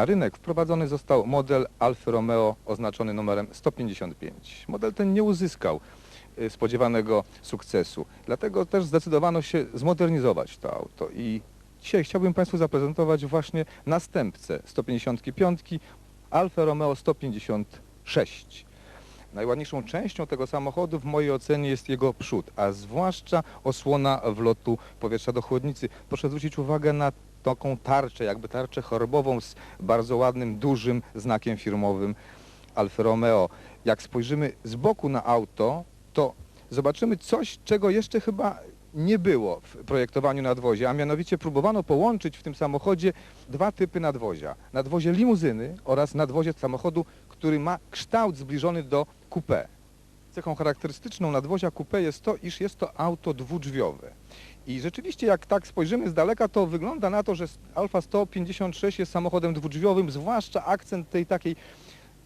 Na rynek wprowadzony został model Alfa Romeo oznaczony numerem 155. Model ten nie uzyskał y, spodziewanego sukcesu, dlatego też zdecydowano się zmodernizować to auto i dzisiaj chciałbym Państwu zaprezentować właśnie następcę 155 Alfa Romeo 156. Najładniejszą częścią tego samochodu w mojej ocenie jest jego przód, a zwłaszcza osłona wlotu powietrza do chłodnicy. Proszę zwrócić uwagę na taką tarczę, jakby tarczę chorobową z bardzo ładnym, dużym znakiem firmowym Alfa Romeo. Jak spojrzymy z boku na auto, to zobaczymy coś, czego jeszcze chyba nie było w projektowaniu nadwozia, a mianowicie próbowano połączyć w tym samochodzie dwa typy nadwozia. Nadwozie limuzyny oraz nadwozie samochodu, który ma kształt zbliżony do coupé. Cechą charakterystyczną nadwozia coupé jest to, iż jest to auto dwudrzwiowe. I rzeczywiście jak tak spojrzymy z daleka, to wygląda na to, że Alfa 156 jest samochodem dwudrzwiowym, zwłaszcza akcent tej takiej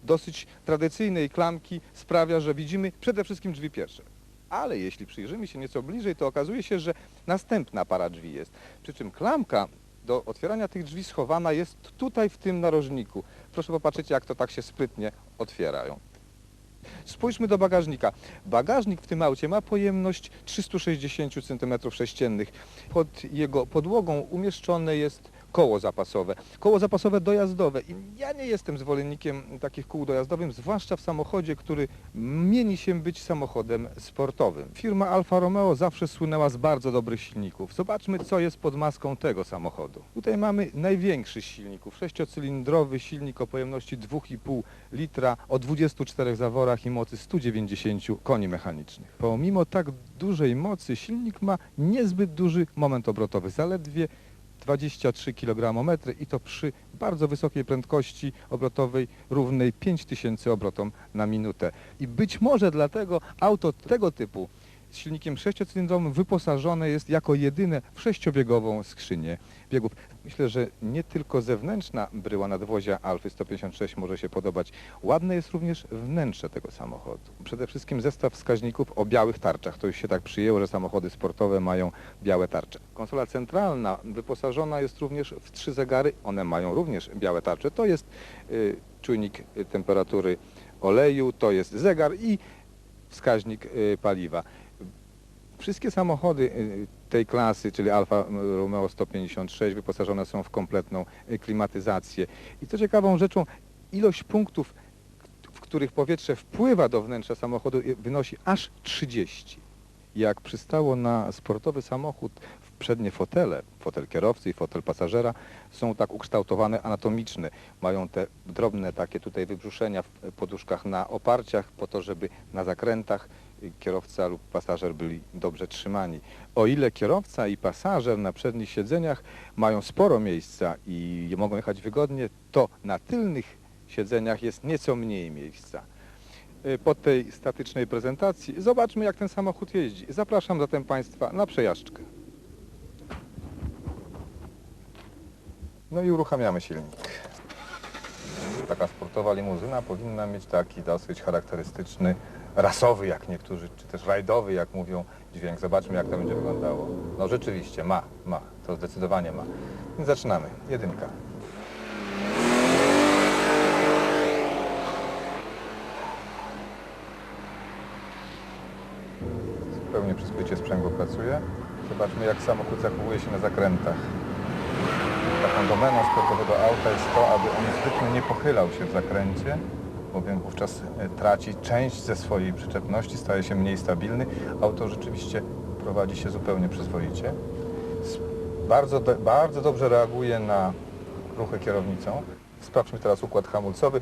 dosyć tradycyjnej klamki sprawia, że widzimy przede wszystkim drzwi pierwsze. Ale jeśli przyjrzymy się nieco bliżej, to okazuje się, że następna para drzwi jest. Przy czym klamka do otwierania tych drzwi schowana jest tutaj w tym narożniku. Proszę popatrzeć, jak to tak się sprytnie otwierają. Spójrzmy do bagażnika. Bagażnik w tym aucie ma pojemność 360 cm3. Pod jego podłogą umieszczone jest koło zapasowe. Koło zapasowe dojazdowe. I ja nie jestem zwolennikiem takich kół dojazdowych, zwłaszcza w samochodzie, który mieni się być samochodem sportowym. Firma Alfa Romeo zawsze słynęła z bardzo dobrych silników. Zobaczmy, co jest pod maską tego samochodu. Tutaj mamy największy silników. Sześciocylindrowy silnik o pojemności 2,5 litra o 24 zaworach i mocy 190 koni mechanicznych. Pomimo tak dużej mocy silnik ma niezbyt duży moment obrotowy, zaledwie 23 kg i to przy bardzo wysokiej prędkości obrotowej równej 5000 obrotom na minutę. I być może dlatego auto tego typu silnikiem sześciocylindrowym wyposażone jest jako jedyne w sześciobiegową skrzynię biegów. Myślę, że nie tylko zewnętrzna bryła nadwozia Alfy 156 może się podobać. Ładne jest również wnętrze tego samochodu. Przede wszystkim zestaw wskaźników o białych tarczach. To już się tak przyjęło, że samochody sportowe mają białe tarcze. Konsola centralna wyposażona jest również w trzy zegary. One mają również białe tarcze. To jest y, czujnik y, temperatury oleju, to jest zegar i wskaźnik y, paliwa. Wszystkie samochody y, tej klasy, czyli Alfa Romeo 156, wyposażone są w kompletną y, klimatyzację. I co ciekawą rzeczą, ilość punktów, w których powietrze wpływa do wnętrza samochodu, y, wynosi aż 30. Jak przystało na sportowy samochód, przednie fotele, fotel kierowcy i fotel pasażera są tak ukształtowane anatomiczne. Mają te drobne takie tutaj wybrzuszenia w poduszkach na oparciach po to, żeby na zakrętach kierowca lub pasażer byli dobrze trzymani. O ile kierowca i pasażer na przednich siedzeniach mają sporo miejsca i mogą jechać wygodnie, to na tylnych siedzeniach jest nieco mniej miejsca. Y, Po tej statycznej prezentacji zobaczmy jak ten samochód jeździ. Zapraszam zatem Państwa na przejażdżkę. No i uruchamiamy silnik. Taka sportowa limuzyna powinna mieć taki dosyć charakterystyczny, rasowy jak niektórzy, czy też rajdowy jak mówią dźwięk. Zobaczmy jak to będzie wyglądało. No rzeczywiście ma, ma, to zdecydowanie ma. Więc zaczynamy. Jedynka. Zupełnie przyzwoicie sprzęgło pracuje. Zobaczmy jak samochód zachowuje się na zakrętach. Taką domeną sportowego auta jest to, aby on zbytnio nie pochylał się w zakręcie, bowiem wówczas e, traci część ze swojej przyczepności, staje się mniej stabilny. Auto rzeczywiście prowadzi się zupełnie przyzwoicie. Bardzo, bardzo dobrze reaguje na ruchy kierownicą. Sprawdźmy teraz układ hamulcowy.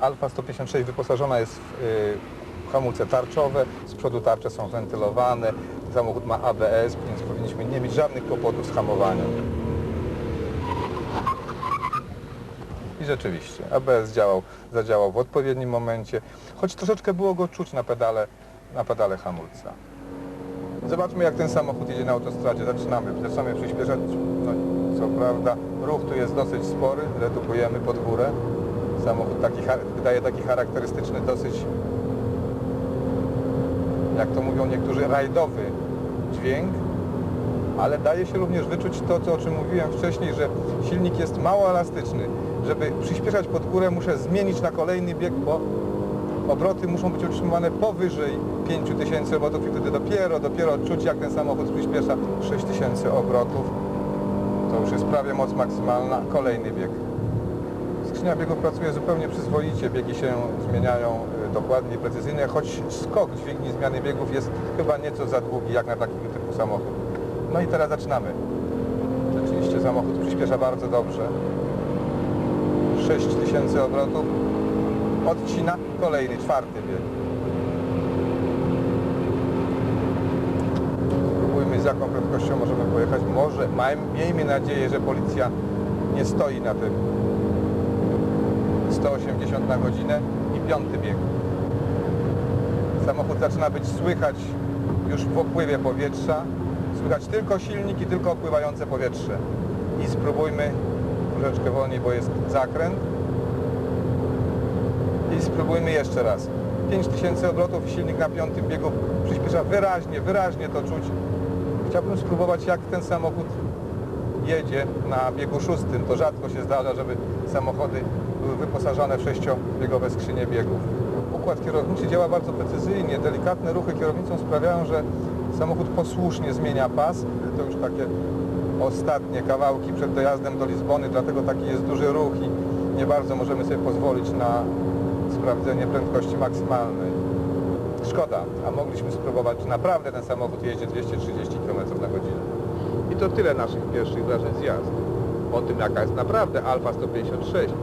Alfa 156 wyposażona jest w y, hamulce tarczowe, z przodu tarcze są wentylowane, samochód ma ABS, więc powinniśmy nie mieć żadnych kłopotów z hamowaniem. I rzeczywiście, ABS działał, zadziałał w odpowiednim momencie, choć troszeczkę było go czuć na pedale, na pedale hamulca. Zobaczmy jak ten samochód jedzie na autostradzie. Zaczynamy, zaczynamy przyspieszać. No, co prawda ruch tu jest dosyć spory, redukujemy pod górę. Samochód taki, wydaje taki charakterystyczny, dosyć, jak to mówią niektórzy, rajdowy dźwięk, ale daje się również wyczuć to, co, o czym mówiłem wcześniej, że silnik jest mało elastyczny. Żeby przyspieszać pod górę muszę zmienić na kolejny bieg, bo obroty muszą być utrzymywane powyżej 5000 obrotów i wtedy dopiero, dopiero czuć jak ten samochód przyspiesza 6000 obrotów. To już jest prawie moc maksymalna. Kolejny bieg. Skrzynia biegów pracuje zupełnie przyzwoicie, biegi się zmieniają y, dokładnie precyzyjnie, choć skok dźwigni zmiany biegów jest chyba nieco za długi jak na takiego typu samochód. No i teraz zaczynamy. Rzeczywiście samochód przyspiesza bardzo dobrze. 6000 obrotów. Odcina kolejny, czwarty bieg. Spróbujmy z jaką prędkością możemy pojechać. Może, miejmy nadzieję, że policja nie stoi na tym 180 na godzinę i piąty bieg. Samochód zaczyna być słychać już w opływie powietrza. Słychać tylko silnik i tylko opływające powietrze. I spróbujmy troszeczkę wolniej, bo jest zakręt. I spróbujmy jeszcze raz. 5000 obrotów i silnik na piątym biegu przyspiesza wyraźnie, wyraźnie to czuć. Chciałbym spróbować jak ten samochód jedzie na biegu szóstym. To rzadko się zdarza, żeby samochody były wyposażone w sześciobiegowe skrzynie biegów. Układ kierowniczy działa bardzo precyzyjnie. Delikatne ruchy kierownicą sprawiają, że samochód posłusznie zmienia pas. To już takie ostatnie kawałki przed dojazdem do Lizbony, dlatego taki jest duży ruch i nie bardzo możemy sobie pozwolić na sprawdzenie prędkości maksymalnej. Szkoda, a mogliśmy spróbować, naprawdę ten samochód jeździ 230 km na godzinę. I to tyle naszych pierwszych wrażeń z jazdy. O tym, jaka jest naprawdę Alfa 156,